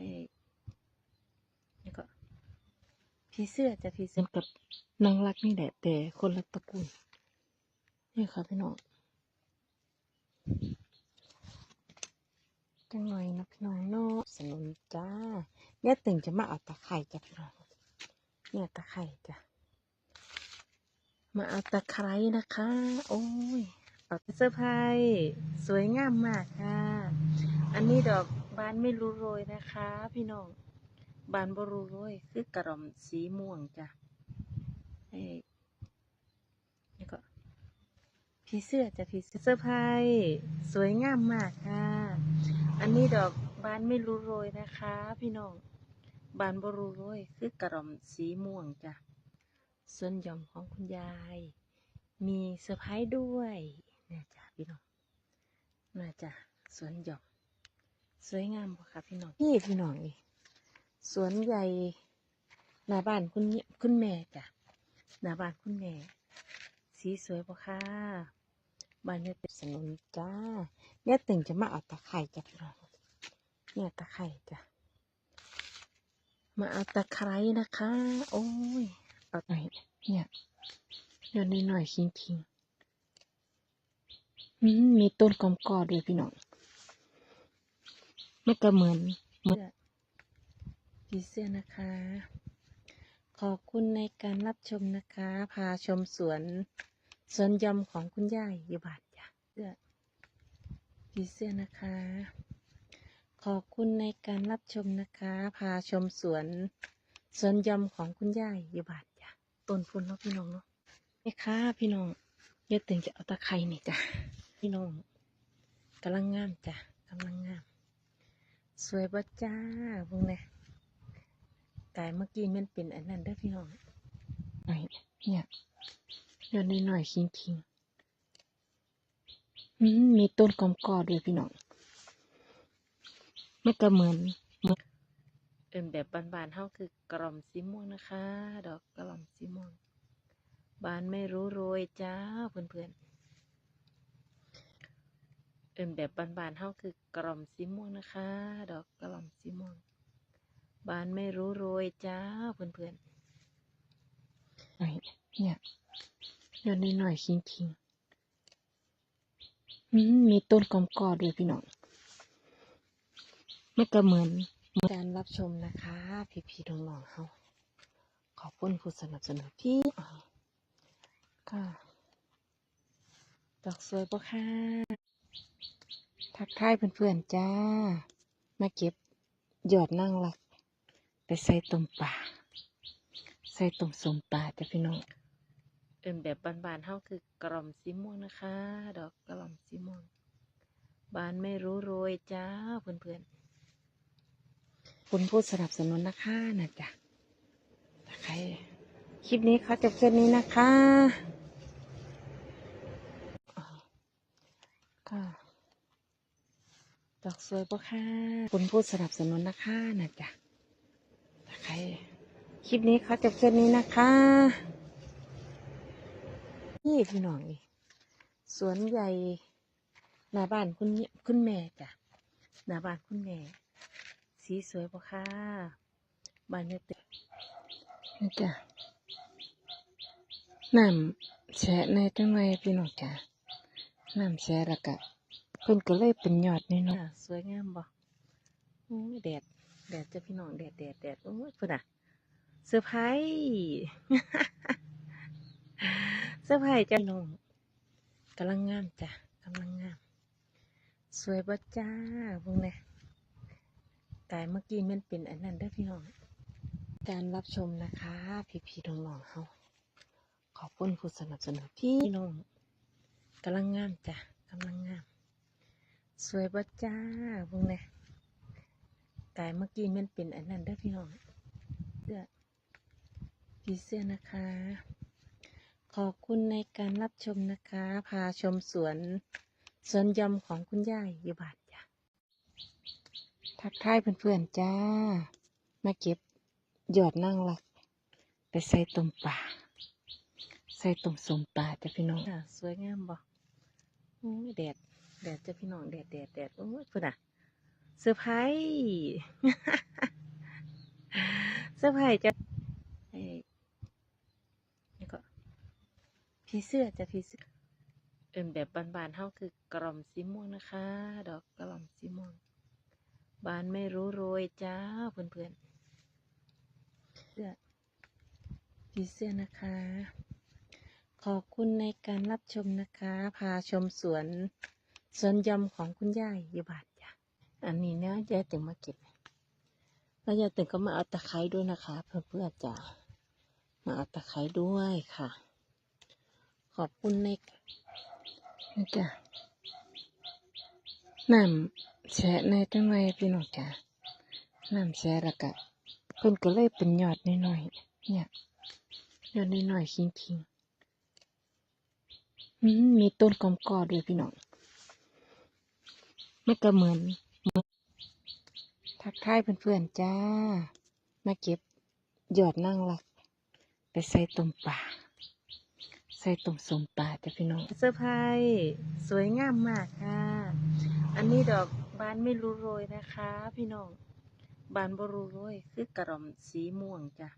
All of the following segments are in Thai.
ให้แล้วก็ผีเสื้อจะผีเสื้อกับนางรักนี่แหละแต่คนละตระกูลนี่ค่ะพี่น้องจังหน่อยนะพี่น้องเนาะสนุนจ้าเนี่ยตึงจะมาเอาตะไคร่จ้ะพี่น้องเนี่ยตะไคร่จ้ะมาเอาตะไคร้นะคะ โอ้ยเอาเซอร์ไพรส์สวยงามมากค่ะ อันนี้ดอก บานไม่รู้โรยนะคะ พี่น้องบานบรูโรยคือกระหล่ำสีม่วงจ้ะเอ้นี่ก็ผีเสื้อจะผีเสื้อเซอร์ไพรส์สวยงามมากค่ะ อันนี้ดอกบานไม่รู้โรยนะคะ พี่น้องบานบรูโรยคือกระหล่ำสีม่วงจ้ะส่วนหย่อมของคุณยาย มีเซอร์ไพรส์ด้วยเนี่ยจ้ะพี่น้องน่าจะสวนหย่อม สวยงามบ่ค่ะพี่น้องพี่พี่น้องนี่สวนใหญ่หน้าบ้านคุณคุณแม่จ้ะหน้าบ้านคุณแม่ สีสวยบ่ค่ะบ้านเนี่ยเป็นสนุนจ้าเนี่ยตึงจะมาเอาตะไคร่จ้ะพี่น้องเนี่ยตะไคร่จ้ะมาเอาตะไคร้นะคะ โอ้ยเอาหนเนี่ยเดี๋ยวนี้หน่อยคิงคิงมมีต้นกอมกอด้วยพี่น้อง ไม่ก็เหมือนเหมือนผีเสื้อนะคะ ขอบคุณในการรับชมนะคะ พาชมสวนสวนยำของคุณย่ายอยู่บาทจ้ะเสื้อผีเสื้อนะคะ ขอบคุณในการรับชมนะคะ พาชมสวนสวนยำของคุณย่ายอยู่บาทจ้ะต้นฟุ้นเนาะพี่น้องเนาะนี่ค่ะพี่น้องเดี๋ยวตึงจะเอาตะไคร้นี่จ้ะพี่น้องกำลังงามจ้ะกำลังงาม สวยบ่จ้าพวกเนี่ยกายเมื่อกี้มันเป็นอันนั้นเด้อพี่น้องหน่อยเนี่ยเดี๋ยวนี้หน่อยคิงคิงๆอืมมีต้นกอมกอด้วยพี่น้องไม่ก็เหมือนเหมือนเอินแบบบานๆเฮาคือกล่อมสีม่วงนะคะ ดอกกล่อมสีม่วง บานไม่รู้โรยจ้าเพื่อนๆ เอินแบบบานๆเฮาคือกล่อมสีม่วงนะคะ ดอกกล่อมสีม่วง บานไม่รู้โรยจ้าเพื่อนๆหนเนี่ยเดี๋ยวนี้หน่อยคิงคิงมมีต้นกอมกอด้วยพี่น้องไม่ก็เหมือนมือนการรับชมนะคะ พี่พี่ๆน้องๆเฮาขอบคุณผู้สนับสนุนพี่ค่ะดอกสวยปะค่ะ ทักทายเพื่อนๆจ้า มาเก็บยอดนั่งรัก ไปใส่ต้มปลาใส่ต้มสมปลาจ้ะพี่น้อง เอินแบบบานๆเฮาคือกล่อมสีม่วงนะคะ ดอกกล่อมสีม่วง บานไม่รู้โรยจ้าเพื่อนๆ คุณผู้สนับสนุนนะคะนะจ๊ะถ้าใครคลิปนี้เขาจบแค่นี้นะคะอ๋อค่ะ ดอกสวยปะค่ะคุณผู้สนับสนุนนะคะนะจ๊ะถ้าใครคลิปนี้เขาจบแค่นี้นะคะ นี่พี่น้องนี่สวนใหญ่หน้าบ้านคุณคุณแม่จ้ะหน้าบ้านคุณแม่ สีสวยปะค่ะบ้านเนี่ยเต็มนี่จ้ะน้ำแฉะในจังไรพี่น้องจ้ะน้ำแฉะแล้วก็ เพิ่นก็เลยเป็นยอดนี่เนาะสวยงามบ่โอ้ยแดด แดดจะพี่น้องแดดแดดแดดโอ้ยเพิ่นอะเซอร์ไพรส์เซอร์ไพรส์จ้ะพี่น้องกำลังงามจ้ะกำลังงาม สวยบ่จ้าพวกเนี่ยกายเมื่อกี้มันเป็นอันนั้นเด้อพี่น้องการรับชมนะคะ พี่พี่ๆน้องเฮาขอบคุณผู้สนับสนุนพี่น้องกำลังงามจ้ะกำลังงาม สวยบ่จ้าพวกเนี่ยกายเมื่อกี้มันเป็นอันนั้นเด้อพี่น้องเสื้อผีเสื้อนะคะ ขอบคุณในการรับชมนะคะ พาชมสวนสวนยำของคุณย่ายอยู่บาทจ้ะทักทายเพื่อนๆจ้า มาเก็บยอดนั่งรัก ไปใส่ต้มปลาใส่ต้มสมปลาจ้ะพี่น้องสวยงามบ่โอ้ยแดด แดดจะพี่น้องแดดแดดแดดโอ้ยเพื่อนอะเซอร์ไพรส์เสื้อผ้าจะไอ้นี่ก็ผีเสื้อจะผีเสื้อเอินแบบบานๆเท่าคือกล่อมสีม่วงนะคะ ดอกกล่อมสีม่วง บานไม่รู้โรยจ้าเพื่อนๆเสื้อผีเสื้อนะคะ ขอบคุณในการรับชมนะคะ พาชมสวน ส่วนยำของคุณยายอยู่บาทจ้ะอันนี้เนี่ยยายถึงมาเก็บแล้วยายถึงก็มาเอาตะไคร้ด้วยนะคะ เพื่อเพื่อจะมาเอาตะไคร้ด้วยค่ะ ขอบคุณในนี่จ้ะน้ำแช่ในจังไรพี่น้องจ้ะน้ำแช่แล้วก็เพิ่นก็เลยเป็นยอดน้อยๆเนี่ยยอดน้อยๆคิงๆมีต้นกอมกอด้วยพี่น้อง ไม่ก็เหมือนเหมือน ทักทายเพื่อนๆจ้า มาเก็บยอดนั่งรัก ไปใส่ต้มปลาใส่ต้มสมปลาจ้ะพี่น้องเสื้อผ้าสวยงามมากค่ะ อันนี้ดอกบานไม่รู้โรยนะคะ พี่น้อง บานบรูโรยคือกระหล่ำสีม่วงจ้ะ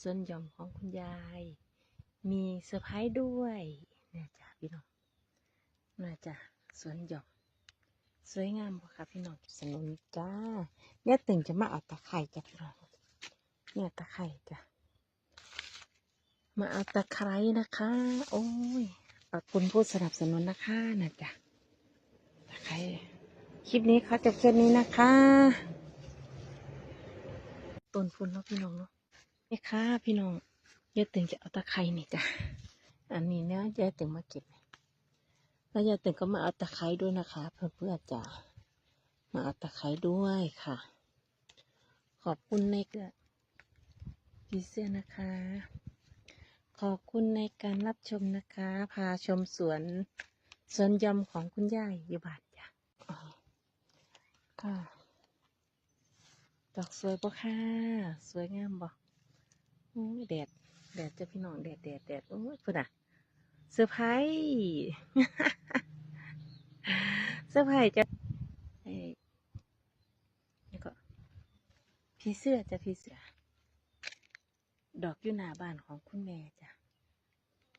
ส่วนหย่อมของคุณยาย มีเซอร์ไพรส์ด้วยเนี่ยจ้ะพี่น้องน่าจะสวนหย่อม สวยงามปะคะพี่น้องสนุนจ้าเนี่ยตึงจะมาเอาตะไคร่จ้ะพี่น้องเนี่ยตะไคร่จ้ะมาเอาตะไคร้นะคะ โอ้ยขอบคุณผู้สนับสนุนนะคะนะจ๊ะตะไคร้คลิปนี้เขาจะแค่นี้นะคะต้นฟุนเนาะพี่น้องเนาะนี่ค่ะพี่น้องยายตึงจะเอาตะไคร้นี่จ้ะอันนี้เนี่ยยายตึงมาเก็บ แล้วยายตึงก็มาเอาตะไคร้ด้วยนะคะ เพื่อนเพื่อจะมาเอาตะไคร้ด้วยค่ะ ขอบคุณในเกลือพีเสื้อนะคะ ขอบคุณในการรับชมนะคะ พาชมสวนสวนยำของคุณยายอยู่บาทจ้ะก็ดอกสวยปะค่ะ สวยงามบ่โอ้แดด แดดจะพี่น้องแดดแดดแดดโอ้ยพุ่นอะ เซอร์ไพรส์เซอร์ไพรส์จะไอ้นี่ก็ผีเสื้อจะผีเสื้อ ดอกอยู่หน้าบ้านของคุณแม่จ้ะ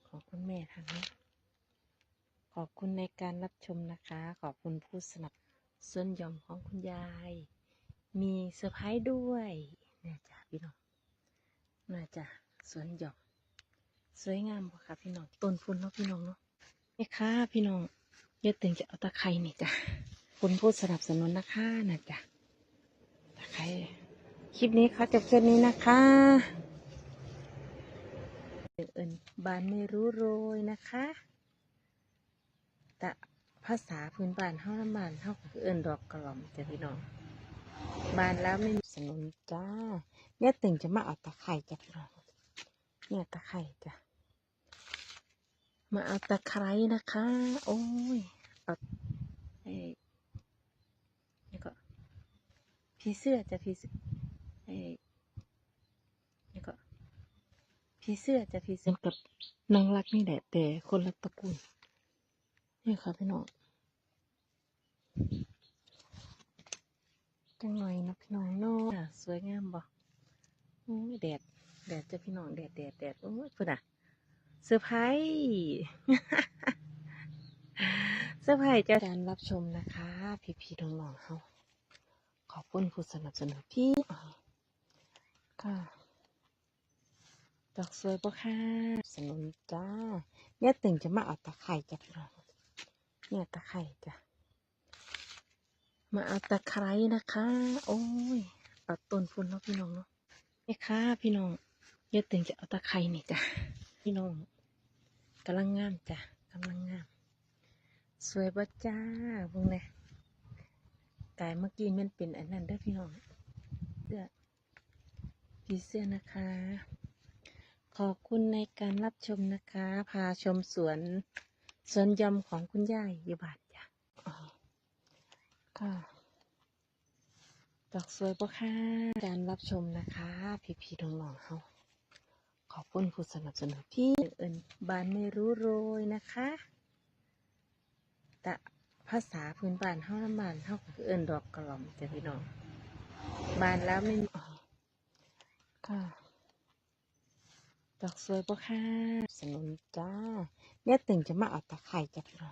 ของคุณแม่ทางนี้ ขอบคุณในการรับชมนะคะ ขอบคุณผู้สนับส่วนหย่อมของคุณยาย มีเซอร์ไพรส์ด้วยเนี่ยจ้ะพี่น้องน่าจะสวนหย่อม สวยงามปะคะพี่น้องต้นฟุนเนาะพี่น้องเนาะนี่ค่ะพี่น้องยายตึงจะเอาตะไคร้นี่จ้ะคุณผู้สนับสนุนนะคะนะจ้ะตะไคร้คลิปนี้เขาจะแค่นี้นะคะเอิญบานไม่รู้โรยนะคะแต่ภาษาพื้นบ้านเฮาน้ำบานเฮาก็คือเอิญดอกกระหล่อมจ้ะพี่น้องบานแล้วไม่มีสนุนจ้าเนี่ยตึงจะมาเอาตะไคร่จ้ะพี่น้องเนี่ยตะไคร่จ้ะ มาเอาตะไคร้นะคะ โอ้ย เอาไอ้นี่ก็ผีเสื้อจะผีเสื้อไอ้นี่ก็ผีเสื้อจะผีเสื้อกับนางรักนี่แหละแต่คนละตระกูล นี่ค่ะพี่น้องจังหน่อยนะพี่น้องเนาะอะสวยงามบ่โอ้ยแดด แดดจะพี่น้องแดดแดดแดดโอ้ยพุ่นอะ ซอร์ไพรส์เซอร์ไพรส์จะการรับชมนะคะ พี่พี่ๆน้องเขาขอบคุณผู้สนับสนุนพี่อ๋อก็ดอกสวยปะค่ะสนุนจ้าเนี่ยตึงจะมาเอาตะไคร่จ้ะพี่น้องเนี่ยตะไคร่จ้ะมาเอาตะไคร้นะคะ โอ้ยเอาต้นฟุนเนาะพี่น้องเนาะนี่ค่ะ พี่น้องยายตึงจะเอาตะไคร้นี่จ้ะพี่น้อง กำลังงามจ้ะกำลังงาม สวยบ่จ้าพวกเนี่ยกายเมื่อกี้มันเป็นอันนั้นเด้พี่น้องเสื้อผีเสื้อนะคะ ขอบคุณในการรับชมนะคะ พาชมสวนสวนยำของคุณยายอยู่บาทจ้ะค่ะดอกสวยปะค่ะการรับชมนะคะ พี่พี่ๆน้องๆเขา อบคุณผู้สนับสนุนพี่เอิญบานไม่รู้โรยนะคะ แต่ภาษาพื้นบ้านเฮาน้ำบานเฮาก็คือเอิญดอกกระหล่อมจ้ะพี่น้องบานแล้วไม่มีอ๋อค่ะดอกสวยปะค่ะสนุนจ้าเนี่ยตึงจะมาเอาตะไคร่จ้ะพี่น้อง